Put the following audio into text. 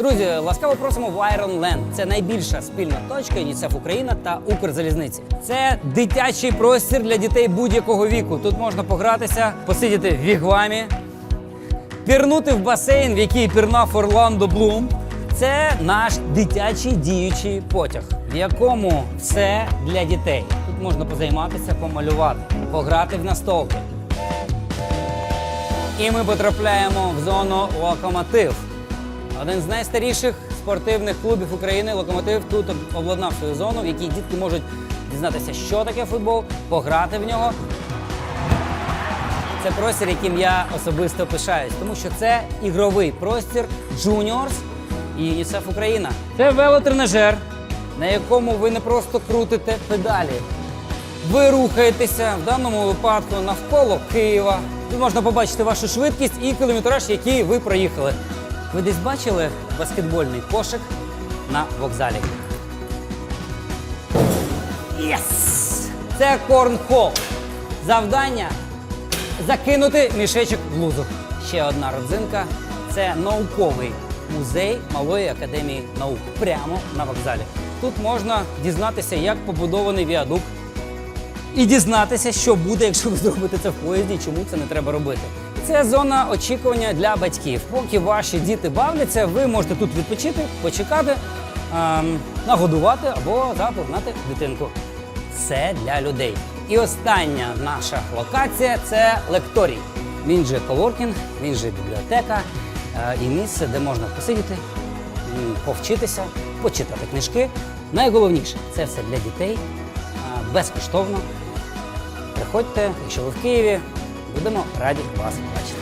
Друзі, ласкаво просимо в Ironland. Це найбільша спільна точка ЮНІСЕФ Україна та Укрзалізниці. Це дитячий простір для дітей будь-якого віку. Тут можна погратися, посидіти в вігвамі, пірнути в басейн, в який пірнав Орландо Блум. Це наш дитячий діючий потяг, в якому все для дітей. Тут можна позайматися, помалювати, пограти в настолки. І ми потрапляємо в зону локомотив. Один з найстаріших спортивних клубів України локомотив тут обладнав свою зону, в якій дітки можуть дізнатися, що таке футбол, пограти в нього. Це простір, яким я особисто пишаюсь, тому що це ігровий простір Juniors і ЮНІСЕФ Україна. Це велотренажер, на якому ви не просто крутите педалі. Ви рухаєтеся в даному випадку навколо Києва. Тут можна побачити вашу швидкість і кілометраж, який ви проїхали. Ви десь бачили баскетбольний кошик на вокзалі? Єс! Це корнхол. Завдання закинути мішечок в лузу. Ще одна родзинка це науковий музей Малої академії наук прямо на вокзалі. Тут можна дізнатися, як побудований віадук, і дізнатися, що буде, якщо ви зробите це в поїзді, чому це не треба робити. Це зона очікування для батьків. Поки ваші діти бавляться, ви можете тут відпочити, почекати, ем, нагодувати або запогнати дитинку. Це для людей. І остання наша локація це лекторій. Він же коворкінг, він же бібліотека е, і місце, де можна посидіти, повчитися, почитати книжки. Найголовніше це все для дітей а, безкоштовно. Приходьте, якщо ви в Києві, Будемо раді вас бачити.